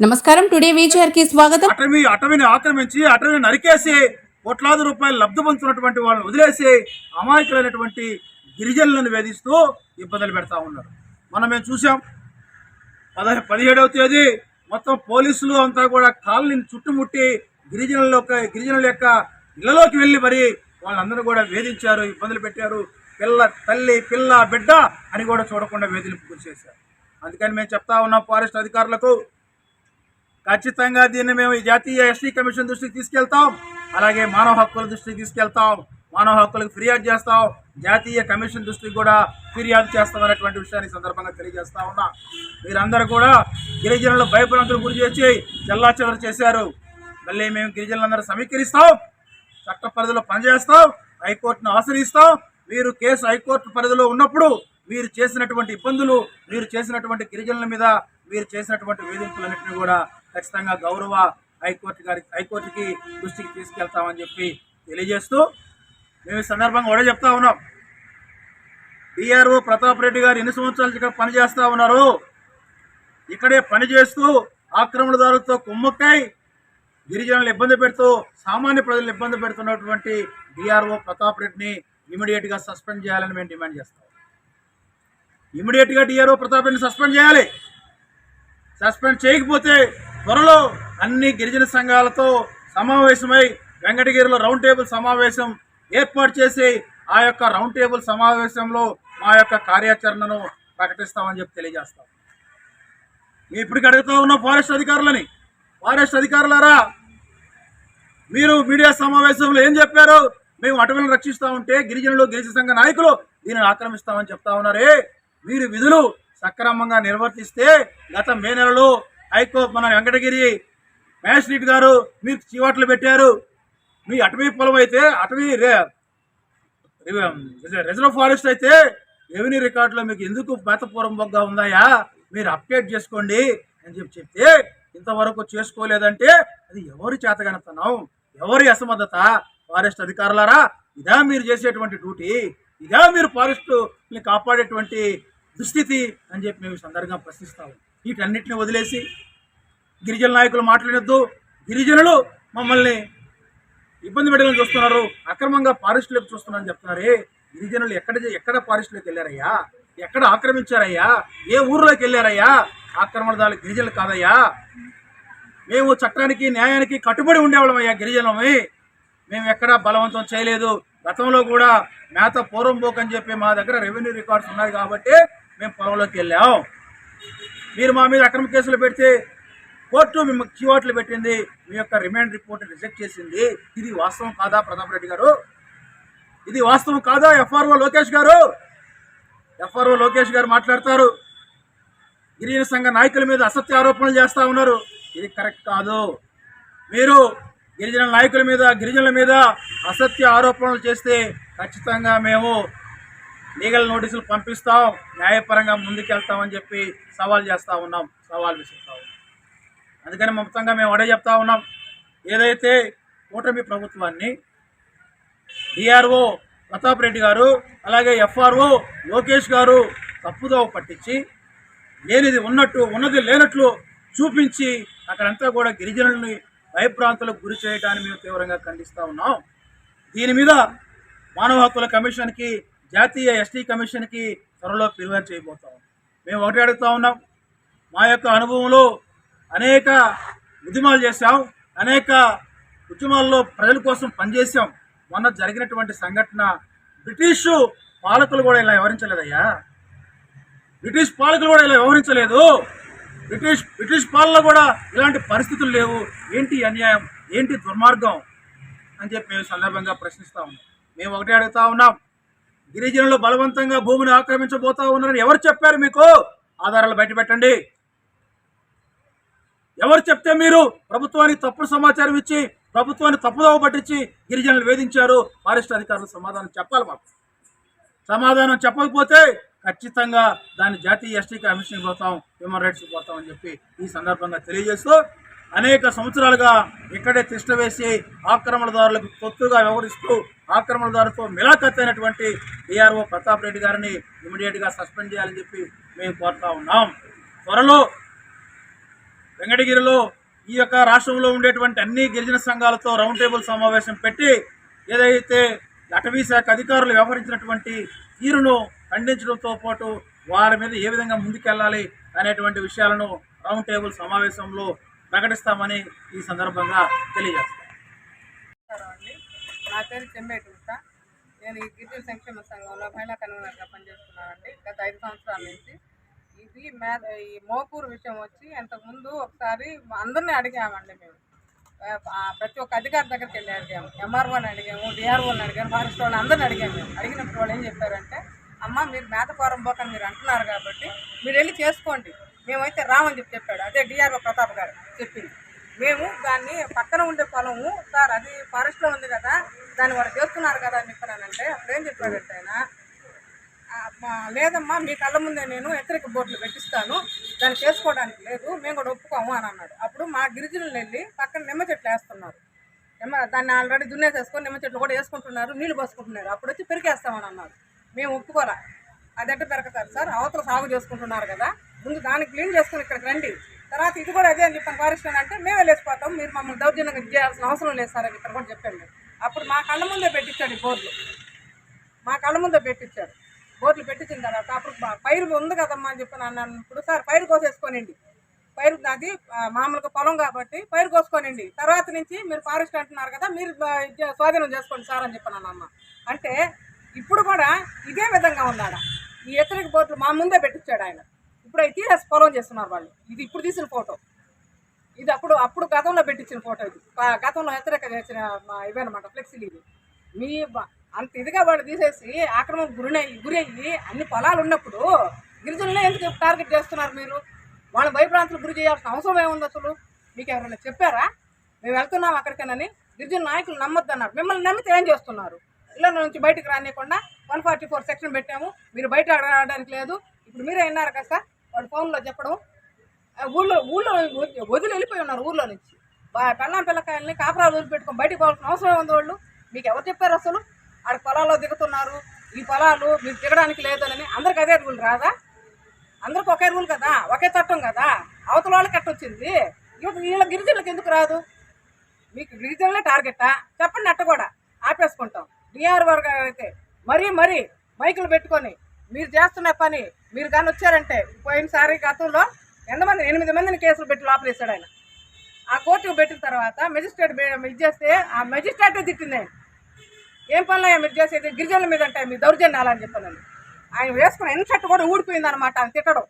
నమస్కారం. టుడే వీచర్కి స్వాగతం. అటవీ అటవీని ఆక్రమించి అటవీని నరికేసి కోట్లాది రూపాయలు లబ్ధి పొందుతున్నటువంటి వాళ్ళని వదిలేసి అమాయకులైనటువంటి గిరిజనులను వేధిస్తూ ఇబ్బందులు పెడతా ఉన్నారు. మనం మేము చూసాం పద పదిహేడవ తేదీ మొత్తం పోలీసులు అంతా కూడా కాలనీని చుట్టుముట్టి గిరిజనుల యొక్క గిరిజనుల యొక్క ఇళ్ళలోకి వెళ్ళి మరి వాళ్ళందరూ కూడా వేధించారు ఇబ్బందులు పెట్టారు. పిల్ల తల్లి పిల్ల బిడ్డ అని కూడా చూడకుండా వేధింపు చేశారు. అందుకని మేము చెప్తా ఉన్నాం ఫారెస్ట్ అధికారులకు ఖచ్చితంగా దీన్ని మేము ఈ జాతీయ ఎస్టీ కమిషన్ దృష్టికి తీసుకెళ్తాం. అలాగే మానవ హక్కుల దృష్టికి తీసుకెళ్తాం. మానవ హక్కులకు ఫిర్యాదు చేస్తాం. జాతీయ కమిషన్ దృష్టికి కూడా ఫిర్యాదు చేస్తాం అనేటువంటి విషయాన్ని సందర్భంగా తెలియజేస్తా ఉన్నా. మీరందరూ కూడా గిరిజనులు భయభ్రాంతులు గురి చేసి చెల్లా చేశారు. మళ్ళీ మేము గిరిజనులందరూ సమీకరిస్తాం. చట్ట పరిధిలో పనిచేస్తాం. హైకోర్టును ఆశ్రయిస్తాం. మీరు కేసు హైకోర్టు పరిధిలో ఉన్నప్పుడు మీరు చేసినటువంటి ఇబ్బందులు మీరు చేసినటువంటి గిరిజనుల మీద మీరు చేసినటువంటి వేధింపులన్నింటినీ కూడా ఖచ్చితంగా గౌరవ హైకోర్టు గారి హైకోర్టుకి దృష్టికి తీసుకెళ్తామని చెప్పి తెలియజేస్తూ మేము ఈ సందర్భంగా కూడా చెప్తా ఉన్నాం. డిఆర్ఓ ప్రతాప్ రెడ్డి గారు ఎన్ని సంవత్సరాలు ఇక్కడ పనిచేస్తూ ఉన్నారు? ఇక్కడే పనిచేస్తూ ఆక్రమణదారులతో కుమ్మక్కై గిరిజనులు ఇబ్బంది పెడుతూ సామాన్య ప్రజలు ఇబ్బంది పెడుతున్నటువంటి డిఆర్ఓ ప్రతాప్ రెడ్డిని ఇమీడియట్గా సస్పెండ్ చేయాలని మేము డిమాండ్ చేస్తాం. ఇమీడియట్గా డిఆర్ఓ ప్రతాప్ రెడ్డిని సస్పెండ్ చేయాలి. సస్పెండ్ చేయకపోతే త్వరలో అన్ని గిరిజన సంఘాలతో సమావేశమై వెంకటగిరిలో రౌండ్ టేబుల్ సమావేశం ఏర్పాటు చేసి ఆ యొక్క రౌండ్ టేబుల్ సమావేశంలో మా యొక్క కార్యాచరణను ప్రకటిస్తామని చెప్పి తెలియజేస్తాం. మేము ఇప్పటికి అడుగుతూ ఉన్న ఫారెస్ట్ అధికారులని ఫారెస్ట్ అధికారులారా మీరు మీడియా సమావేశంలో ఏం చెప్పారు? మేము అటవీలను రక్షిస్తా ఉంటే గిరిజనులు గిరిజన సంఘ నాయకులు దీనిని ఆక్రమిస్తామని చెప్తా ఉన్నారే. మీరు విధులు సక్రమంగా నిర్వర్తిస్తే గత మే నెలలో హైకోర్టు మన వెంకటగిరి మ్యాజిస్ట్రేట్ గారు మీరు చీవాట్లు పెట్టారు. మీ అటవీ పొలం అయితే అటవీ రిజర్వ్ ఫారెస్ట్ అయితే రెవెన్యూ రికార్డులో మీకు ఎందుకు బేతపూర్వం బొగ్గా ఉందాయా? మీరు అప్డేట్ చేసుకోండి అని చెప్పి చెప్తే ఇంతవరకు చేసుకోలేదంటే అది ఎవరి చేతగనతనం ఎవరి అసమర్థత? ఫారెస్ట్ అధికారులారా ఇదా మీరు చేసేటువంటి డ్యూటీ ఇదా మీరు ఫారెస్ట్ కాపాడేటువంటి దుస్థితి అని చెప్పి మేము సందర్భంగా ప్రశ్నిస్తాము వీటన్నిటిని వదిలేసి గిరిజన నాయకులు మాట్లాడొద్దు. గిరిజనులు మమ్మల్ని ఇబ్బంది పెట్టడం చూస్తున్నారు. అక్రమంగా ఫారెస్ట్లోకి చూస్తున్నారని చెప్తున్నారే. గిరిజనులు ఎక్కడ ఎక్కడ ఫారెస్ట్లోకి వెళ్ళారయ్యా? ఎక్కడ ఆక్రమించారయ్యా? ఏ ఊర్లోకి వెళ్ళారయ్యా? ఆక్రమణదారులు గిరిజనులు కాదయ్యా. మేము చట్టానికి న్యాయానికి కట్టుబడి ఉండేవాళ్ళమయ్యా గిరిజనమే మేము ఎక్కడా బలవంతం చేయలేదు. గతంలో కూడా మేత పూర్వం పోకని చెప్పి మా దగ్గర రెవెన్యూ రికార్డ్స్ ఉన్నాయి కాబట్టి మేము పొలంలోకి వెళ్ళాం. మీరు మా మీద అక్రమ కేసులు పెడితే కోర్టు మేము క్యూఆర్ట్లు పెట్టింది మీ యొక్క రిమాండ్ రిపోర్ట్ రిజెక్ట్ చేసింది. ఇది వాస్తవం కాదా ప్రతాప్ రెడ్డి గారు? ఇది వాస్తవం కాదా ఎఫ్ఆర్ఓ లోకేష్ గారు? ఎఫ్ఆర్ఓ లోకేష్ గారు మాట్లాడతారు. గిరిజన సంఘ నాయకుల మీద అసత్య ఆరోపణలు చేస్తూ ఉన్నారు. ఇది కరెక్ట్ కాదు. మీరు గిరిజన నాయకుల మీద గిరిజనుల మీద అసత్య ఆరోపణలు చేస్తే ఖచ్చితంగా మేము లీగల్ నోటీసులు పంపిస్తాం న్యాయపరంగా ముందుకెళ్తామని చెప్పి సవాల్ చేస్తా ఉన్నాం సవాల్ విసురుతా ఉన్నాం. అందుకని మొత్తంగా మేము అడే చెప్తా ఉన్నాం. ఏదైతే కూటమి ప్రభుత్వాన్ని డిఆర్ఓ ప్రతాప్ రెడ్డి గారు అలాగే ఎఫ్ఆర్ఓ లోకేష్ గారు తప్పుదోవ పట్టించి లేనిది ఉన్నట్టు ఉన్నది లేనట్లు చూపించి అక్కడంతా కూడా గిరిజనుల్ని భయభ్రాంతులకు గురి చేయడాన్ని మేము తీవ్రంగా ఖండిస్తూ ఉన్నాం. దీని మీద మానవ హక్కుల కమిషన్కి జాతీయ ఎస్టీ కమిషన్కి త్వరలో ఫిర్యాదు చేయబోతాం మేము ఒకటి అడుగుతా ఉన్నాం. మా యొక్క అనుభవంలో అనేక ఉద్యమాలు చేశాం. అనేక ఉద్యమాల్లో ప్రజల కోసం పనిచేశాం. మొన్న జరిగినటువంటి సంఘటన బ్రిటిషు పాలకులు కూడా ఇలా వివరించలేదయ్యా బ్రిటిష్ పాలకులు కూడా ఇలా వ్యవహరించలేదు. బ్రిటిష్ బ్రిటిష్ పాలనలో కూడా ఇలాంటి పరిస్థితులు లేవు. ఏంటి అన్యాయం? ఏంటి దుర్మార్గం? అని చెప్పి మేము సందర్భంగా ప్రశ్నిస్తా ఉన్నాం. మేము ఒకటే అడుగుతా ఉన్నాం. గిరిజనులు బలవంతంగా భూమిని ఆక్రమించబోతా ఉన్నారని ఎవరు చెప్పారు మీకు? ఆధారాలు బయట పెట్టండి. ఎవరు చెప్తే మీరు ప్రభుత్వానికి తప్పుడు సమాచారం ఇచ్చి ప్రభుత్వాన్ని తప్పుదోవ పట్టించి గిరిజనులు వేధించారు? ఫారెస్ట్ అధికారులు సమాధానం చెప్పాలి మాకు. సమాధానం చెప్పకపోతే ఖచ్చితంగా దాన్ని జాతీయ ఎస్టీ కమిషన్కి పోతాం హ్యూమన్ రైట్స్కి పోతాం అని చెప్పి ఈ సందర్భంగా తెలియజేస్తూ అనేక సంవత్సరాలుగా ఇక్కడే తిష్ట వేసి ఆక్రమణదారులకు తొత్తుగా వ్యవహరిస్తూ ఆక్రమణదారుతో మిలాఖత్ అయినటువంటి డిఆర్ఓ ప్రతాప్ రెడ్డి గారిని ఇమీడియట్గా సస్పెండ్ చేయాలని చెప్పి మేము కోరుతా ఉన్నాం. త్వరలో వెంకటగిరిలో ఈ యొక్క రాష్ట్రంలో ఉండేటువంటి అన్ని గిరిజన సంఘాలతో రౌండ్ టేబుల్ సమావేశం పెట్టి ఏదైతే అటవీ శాఖ అధికారులు వ్యవహరించినటువంటి తీరును ఖండించడంతో పాటు వారి మీద ఏ విధంగా ముందుకెళ్ళాలి అనేటువంటి విషయాలను రౌండ్ టేబుల్ సమావేశంలో ప్రకటిస్తామని ఈ సందర్భంగా తెలియజేస్తాం నా పేరు చెంబేటి ఉష నేను ఈ గిరిజన సంక్షేమ సంఘంలో మహిళా కన్వీనర్గా పనిచేస్తున్నానండి. గత ఐదు సంవత్సరాల నుంచి. ఇది మే ఈ మోకూరు విషయం వచ్చి అంతకుముందు ఒకసారి అందరినీ అడిగామండి మేము. ప్రతి ఒక్క అధికారి దగ్గరికి వెళ్ళి అడిగాము. ఎంఆర్ఓని అడిగాము డిఆర్ఓని అడిగాము ఫారెస్ట్ వాళ్ళని అందరిని అడిగాము మేము. అడిగినప్పుడు వాళ్ళు ఏం చెప్పారంటే అమ్మ మీరు మేత ఫారం పోకని మీరు అంటున్నారు కాబట్టి మీరు వెళ్ళి చేసుకోండి. మేమైతే రామని చెప్పి చెప్పాడు. అదే డిఆర్ఓ ప్రతాప్ గారు చెప్పింది. మేము దాన్ని పక్కన ఉండే పొలము సార్ అది ఫారెస్ట్లో ఉంది కదా దాన్ని వాడు చేస్తున్నారు కదా అని చెప్పానంటే అప్పుడు ఏం చెప్పాడంటే ఆయన మా- లేదమ్మా మీ కళ్ళ ముందే నేను హెచ్చరిక బోర్డులు పెట్టిస్తాను. దాన్ని చేసుకోవడానికి లేదు మేము కూడా ఒప్పుకోము అని అన్నాడు. అప్పుడు మా గిరిజనులు వెళ్ళి పక్కన నిమ్మ చెట్లు వేస్తున్నారు. నిమ్మ దాన్ని ఆల్రెడీ దున్నేసేసుకొని నిమ్మ చెట్లు కూడా వేసుకుంటున్నారు నీళ్ళు పోసుకుంటున్నారు. అప్పుడు వచ్చి పెరికేస్తామని అన్నారు. మేము ఒప్పుకోరా. అదెట్ట పెరగతారు సార్ అవతల సాగు చేసుకుంటున్నారు కదా ముందు దాన్ని క్లీన్ చేసుకుని ఇక్కడికి రండి. తర్వాత ఇది కూడా అదే అని చెప్పాను ఫారెస్ట్ అంటే మేమే లేచిపోతాం మీరు మమ్మల్ని దౌర్జన్యంగా చేయాల్సిన అవసరం లేదు సార్ అని ఇక్కడ కూడా చెప్పాను అప్పుడు మా కళ్ళ ముందే పెట్టించాడు ఈ మా కళ్ళ ముందే పెట్టించాడు. బోర్లు పెట్టించిన తర్వాత అప్పుడు పైరు ఉంది కదమ్మా అని చెప్పి అన్నాను ఇప్పుడు సార్ పైరు కోసేసుకోనండి. పైరు అది మామూలుగా పొలం కాబట్టి పైరు కోసుకోనండి. తర్వాత నుంచి మీరు ఫారెస్ట్ అంటున్నారు కదా మీరు స్వాధీనం చేసుకోండి సార్ అని చెప్పాను అమ్మ అంటే ఇప్పుడు కూడా ఇదే విధంగా ఉన్నాడు? ఈ హెచ్చరిక బోర్డులు మా ముందే పెట్టించాడు ఆయన. ఇప్పుడు అయితే పొలం చేస్తున్నారు వాళ్ళు. ఇది ఇప్పుడు తీసిన ఫోటో. ఇది అప్పుడు అప్పుడు గతంలో పెట్టించిన ఫోటో ఇది. గతంలో హెచ్చరిక చేసిన మా- ఇవన్నమాట ఫ్లెక్సీలు ఇది మీ అంత ఇదిగా వాడు తీసేసి ఆక్రమణ గురినయ్యి గురయ్యి అన్ని పొలాలు ఉన్నప్పుడు గిరిజనులే ఎందుకు టార్గెట్ చేస్తున్నారు మీరు? వాళ్ళని భయభ్రాంతులు గురి చేయాల్సిన అవసరం ఏముంది అసలు? మీకు ఎవరైనా చెప్పారా? మేము వెళ్తున్నాం అక్కడికేనని. గిరిజన నాయకులు నమ్మొద్దు అన్నారు మిమ్మల్ని నమ్మితే ఏం చేస్తున్నారు? ఇళ్ళ నుంచి బయటకు రానియకుండా వన్ ఫార్టీ ఫోర్ సెక్షన్ పెట్టాము. మీరు బయట రావడానికి లేదు. ఇప్పుడు మీరే విన్నారు కదా సార్? వాడు ఫోన్లో చెప్పడం ఊళ్ళో ఊళ్ళో వదిలి- వెళ్ళిపోయి ఉన్నారు ఊళ్ళో నుంచి. బా- పెళ్ళాం పిల్లకాయల్ని కాపురాలు వదిలిపెట్టుకొని బయటకు పోవాల్సిన అవసరం ఉంది వాళ్ళు? మీకు ఎవరు చెప్పారు అసలు? ఆడ పొలాల్లో దిగుతున్నారు ఈ పొలాలు మీరు దిగడానికి లేదని అందరికి అదే రూల్ రాదా? అందరికి ఒకే రూల్ కదా ఒకే చట్టం కదా అవతల వాళ్ళకి కట్టొచ్చింది ఇవత వీళ్ళ గిరిజనులకు ఎందుకు రాదు? మీకు గిరిజనులే టార్గెటా? చెప్పండి అట్ట కూడా ఆపేసుకుంటాం. డిఆర్ వర్గ అయితే మరీ మరీ మైకులు పెట్టుకొని మీరు చేస్తున్న పని మీరు కానీ వచ్చారంటే పోయినసారి గతంలో ఎంతమంది? ఎనిమిది మందిని కేసులు పెట్టి లోపలేశాడు ఆయన. ఆ కోర్టుకు పెట్టిన తర్వాత మెజిస్ట్రేట్ ఇది చేస్తే ఆ మెజిస్ట్రేటే తిట్టింది ఆయన. ఏం పనులు మీరు చేసేది? గిరిజనుల మీద అంటే మీ దౌర్జన్యాలు అని చెప్పాను ఆయన వేసుకున్న ఎన్ని కూడా ఊడిపోయింది అనమాట ఆయన తిట్టడం.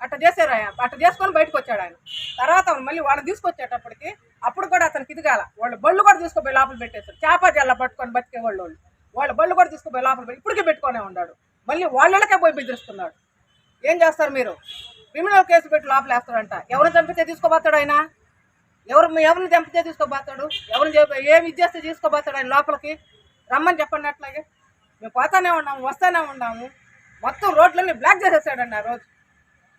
అట్ట చేశారు ఆయన. అట్ట చేసుకొని బయటకు వచ్చాడు ఆయన. తర్వాత మళ్ళీ వాళ్ళని తీసుకొచ్చేటప్పటికి అప్పుడు కూడా అతనికి ఇదిగాల వాళ్ళు బళ్ళు కూడా తీసుకుపోయి లోపల పెట్టేశారు. చేప జల్ల పట్టుకొని బతికే వాళ్ళు వాళ్ళు. వాళ్ళ బళ్ళు కూడా తీసుకుపోయి లోపల పెట్టి ఇప్పటికీ పెట్టుకునే ఉన్నాడు. మళ్ళీ వాళ్ళకే పోయి బెదిరిస్తున్నాడు. ఏం చేస్తారు మీరు? క్రిమినల్ కేసు పెట్టి లోపలేస్తాడంట. ఎవరిని చంపితే తీసుకోబోతాడు ఆయన? ఎవరు ఎవరిని చంపితే తీసుకోబోతాడు ఎవరిని ఏమి ఇచ్చేస్తే తీసుకోబోతాడు ఆయన లోపలికి? రమ్మని చెప్పండి అట్లాగే. మేము పోతానే ఉన్నాము వస్తానే ఉన్నాము. మొత్తం రోడ్లన్నీ బ్లాక్ చేసేసాడండి ఆ రోజు.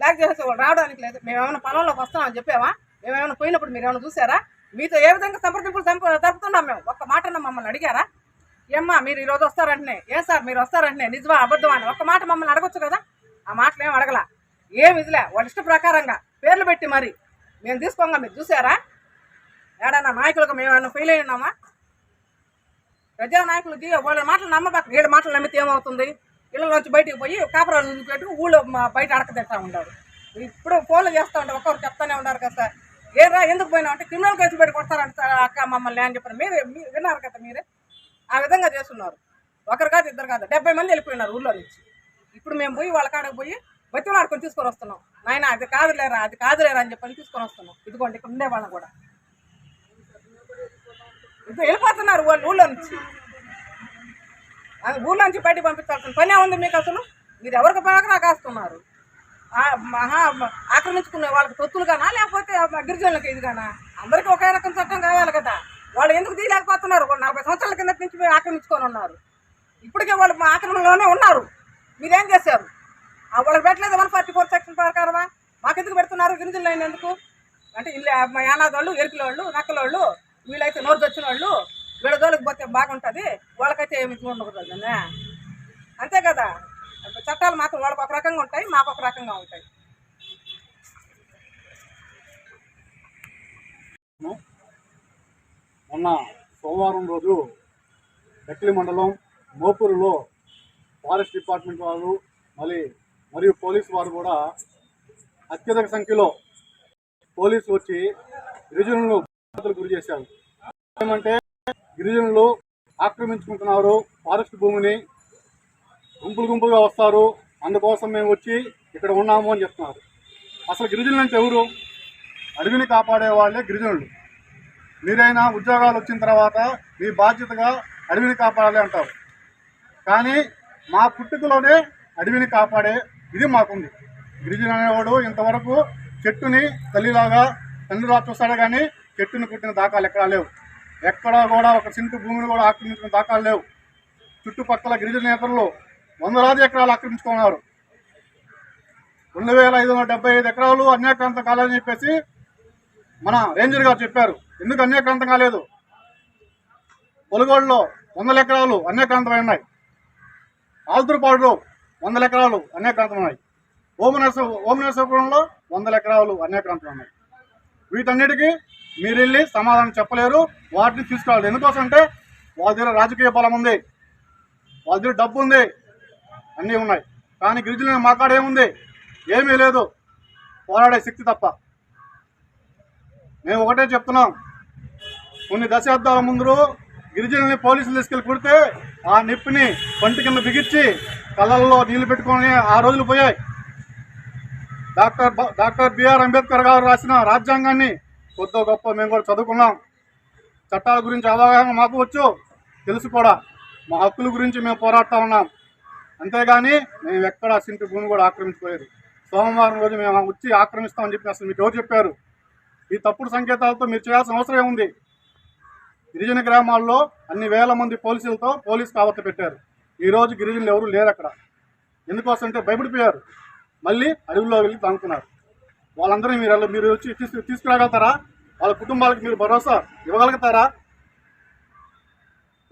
బ్లాక్ చేసేసి రావడానికి లేదు. మేము ఏమైనా పొలంలోకి వస్తామని చెప్పామా? మేము ఏమైనా పోయినప్పుడు మీరు ఏమైనా చూసారా? మీతో ఏ విధంగా సంప్రదింపులు సంప జరుపుతున్నాం మేము? ఒక్క మాట మమ్మల్ని అడిగారా? ఏమ్మా మీరు ఈరోజు వస్తారంటనే. ఏ సార్ మీరు వస్తారంటనే? నిజమా అబద్ధమా అని ఒక్క మాట మమ్మల్ని అడగొచ్చు కదా? ఆ మాటలు ఏం అడగలా. ఏం ఇదిలే వాళ్ళ ఇష్ట ప్రకారంగా పేర్లు పెట్టి మరి. మేము తీసుకోగా మీరు చూసారా? ఏడన్నా నాయకులకు మేము ఏమన్నా ఫెయిల్ అయి ఉన్నామా? ప్రజా నాయకులకి వాళ్ళ మాటలు నమ్మబాక వీళ్ళ మాటలు నమ్మితే ఏమవుతుంది? ఇళ్ళలోంచి బయటికి పోయి కాపురాలు పెట్టి ఊళ్ళో మా బయట అడకతింటా ఉంటారు. ఇప్పుడు ఫోన్లు చేస్తూ ఉంటారు ఒక్కొక్కరు చెప్తానే ఉన్నారు కదా సార్. ఏరా ఎందుకు పోయినా అంటే క్రిమినల్ కేసు పెట్టి కొడతారంట అక్క మమ్మల్ని అని చెప్పారు మీరే మీరు విన్నారు కదా మీరే? ఆ విధంగా చేస్తున్నారు. ఒకరు కాదు ఇద్దరు కాదు డెబ్బై మంది వెళ్ళిపోయినారు ఊళ్ళో నుంచి. ఇప్పుడు మేము పోయి వాళ్ళ కాడకు పోయి బతిలాడుకొని తీసుకొని వస్తున్నాం. నాయన అది కాదులేరా అది కాదులేరా అని చెప్పని తీసుకొని వస్తున్నాం. ఇదిగోండి ఇక్కడ ఉండే వాళ్ళని కూడా. ఇప్పుడు వెళ్ళిపోతున్నారు వాళ్ళు ఊళ్ళో నుంచి. అది ఊళ్ళో నుంచి బయటికి పంపించాల్సిన పనే ఉంది మీకు అసలు? మీరు ఎవరికి పడక కాస్తున్నారు మహా ఆక్రమించుకునే వాళ్ళకి తొత్తులుగానా లేకపోతే గిరిజనులకు ఇదిగానా? అందరికీ ఒకే రకం చట్టం కావాలి కదా. వాళ్ళు ఎందుకు తీయలేకపోతున్నారు? నలభై సంవత్సరాల కింద నుంచి మీరు ఆక్రమించుకొని ఉన్నారు. ఇప్పటికే వాళ్ళు మా ఆక్రమణలోనే ఉన్నారు. మీరేం చేశారు? వాళ్ళకి పెట్టలేదు వన్ ఫార్టీ ఫోర్ సెక్షన్ ప్రకారమా? మాకెందుకు పెడుతున్నారు? గిరిజనులు అయినందుకు. అంటే ఇల్లు మా యానాదోళ్ళు ఎరుకుల వాళ్ళు నక్కలోళ్ళు వీళ్ళైతే నోరు తెచ్చిన వాళ్ళు వీళ్ళ దోళ్ళకి పోతే బాగుంటుంది వాళ్ళకైతే ఏమి ఉండకూడదు అంతే కదా? చట్టాలు మాత్రం వాళ్ళకి ఒక రకంగా ఉంటాయి మాకు ఒక రకంగా ఉంటాయి. మొన్న సోమవారం రోజు బెక్లి మండలం మోపూరులో ఫారెస్ట్ డిపార్ట్మెంట్ వాళ్ళు మళ్ళీ మరియు పోలీసు వారు కూడా అత్యధిక సంఖ్యలో పోలీసులు వచ్చి గిరిజనులను గురి చేశారు. ఏమంటే గిరిజనులు ఆక్రమించుకుంటున్నారు ఫారెస్ట్ భూమిని గుంపులు గుంపులుగా వస్తారు అందుకోసం మేము వచ్చి ఇక్కడ ఉన్నాము అని చెప్తున్నారు. అసలు గిరిజనులు అంటే ఎవరు? అడవిని కాపాడే వాళ్ళే గిరిజనులు. మీరైనా ఉద్యోగాలు వచ్చిన తర్వాత మీ బాధ్యతగా అడవిని కాపాడాలి అంటారు. కానీ మా పుట్టుకలోనే అడవిని కాపాడే ఇది మాకుంది. గిరిజన అనేవాడు ఇంతవరకు చెట్టుని తల్లిలాగా తండ్రిలా చూస్తాడు కానీ చెట్టుని కుట్టిన దాఖలు ఎక్కడా లేవు. ఎక్కడా కూడా ఒక సింటు భూమిని కూడా ఆక్రమించిన దాఖలు లేవు. చుట్టుపక్కల గిరిజన నేతలు వందలాది ఎకరాలు ఆక్రమించుకున్నారు. రెండు వేల ఐదు వందల డెబ్బై ఐదు ఎకరాలు అన్యాక్రాంతం కాలేదని చెప్పేసి మన రేంజర్ గారు చెప్పారు. ఎందుకు అన్యాక్రాంతం కాలేదు? పొలగోడులో వందల ఎకరాలు అన్యాక్రాంతమై ఉన్నాయి. ఆల్తురుపాడులో వందల ఎకరాలు అన్యాక్రాంతం ఉన్నాయి. ఓమనర్స ఓమనర్సపురంలో వందల ఎకరాలు అన్యాక్రాంతం ఉన్నాయి. వీటన్నిటికీ మీరు వెళ్ళి సమాధానం చెప్పలేరు వాటిని తీసుకురావాలి ఎందుకోసం అంటే వాళ్ళ దగ్గర రాజకీయ బలం ఉంది వాళ్ళ దగ్గర డబ్బు ఉంది అన్నీ ఉన్నాయి. కానీ గిరిజనుల మాట్లాడేముంది ఏమీ లేదు. పోరాడే శక్తి తప్ప. మేము ఒకటే చెప్తున్నాం. కొన్ని దశాబ్దాల ముందు గిరిజనుల్ని పోలీసులు తీసుకెళ్ళి కుడితే ఆ నిప్పిని పంటి కింద బిగించి కళ్ళల్లో నీళ్ళు పెట్టుకొని ఆ రోజులు పోయాయి. డాక్టర్ డాక్టర్ బిఆర్ అంబేద్కర్ గారు రాసిన రాజ్యాంగాన్ని కొద్దో గొప్ప మేము కూడా చదువుకున్నాం. చట్టాల గురించి అవగాహన మాకు వచ్చు తెలుసు కూడా. మా హక్కుల గురించి మేము పోరాడుతూ ఉన్నాం. అంతేగాని మేము ఎక్కడ సింటు భూమి కూడా ఆక్రమించుకోలేదు. సోమవారం రోజు మేము వచ్చి ఆక్రమిస్తామని చెప్పి అసలు మీకు ఎవరు చెప్పారు? ఈ తప్పుడు సంకేతాలతో మీరు చేయాల్సిన అవసరం ఉంది గిరిజన గ్రామాల్లో అన్ని వేల మంది పోలీసులతో పోలీస్ కావత పెట్టారు. ఈరోజు గిరిజనులు ఎవరు లేరు అక్కడ. ఎందుకోసం అంటే భయపడిపోయారు. మళ్ళీ అడవుల్లో వెళ్ళి తాగుతున్నారు. వాళ్ళందరూ మీరు మీరు వచ్చి తీసుకు తీసుకురాగలుగుతారా? వాళ్ళ కుటుంబాలకు మీరు భరోసా ఇవ్వగలుగుతారా?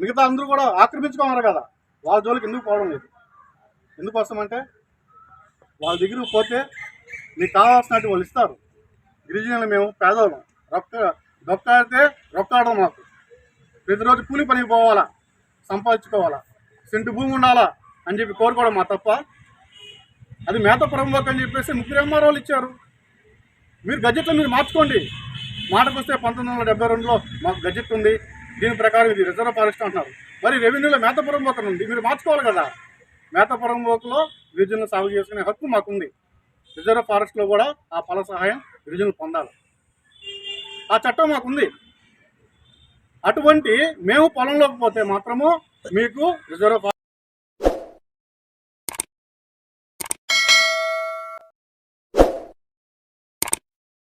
మిగతా అందరూ కూడా ఆక్రమించుకున్నారు కదా. వాళ్ళ జోలికి ఎందుకు పోవడం లేదు? ఎందుకోసం అంటే వాళ్ళ దగ్గరికి పోతే మీకు కావాల్సినట్టు వాళ్ళు ఇస్తారు. గిరిజనులు మేము పేదవాళ్ళం రొక్క రొక్కాడితే రొక్కాడడం మాకు. ప్రతిరోజు కూలి పనికి పోవాలా? సంపాదించుకోవాలా? సెంటు భూమి ఉండాలా అని చెప్పి కోరుకోవడం మా తప్ప. అది మేత పురంలోకి అని చెప్పేసి ముగ్గురు ఎంఆర్ఓలు ఇచ్చారు. మీరు గజెట్లో మీరు మార్చుకోండి. మాటకు వస్తే పంతొమ్మిది వందల డెబ్బై రెండులో మాకు గజెట్ ఉంది. దీని ప్రకారం ఇది రిజర్వ్ ఫారెస్ట్ అంటున్నారు. మరి రెవెన్యూలో మేతపురం పోక ఉంది. మీరు మార్చుకోవాలి కదా. మేతపురం పోకలో గిరిజనులు సాగు చేసుకునే హక్కు మాకుంది. రిజర్వ్ ఫారెస్ట్లో కూడా ఆ ఫల సహాయం గిరిజనులు పొందాలి. ఆ చట్టం మాకుంది. అటువంటి మేము పొలంలోకి పోతే మాత్రము మీకు రిజర్వ్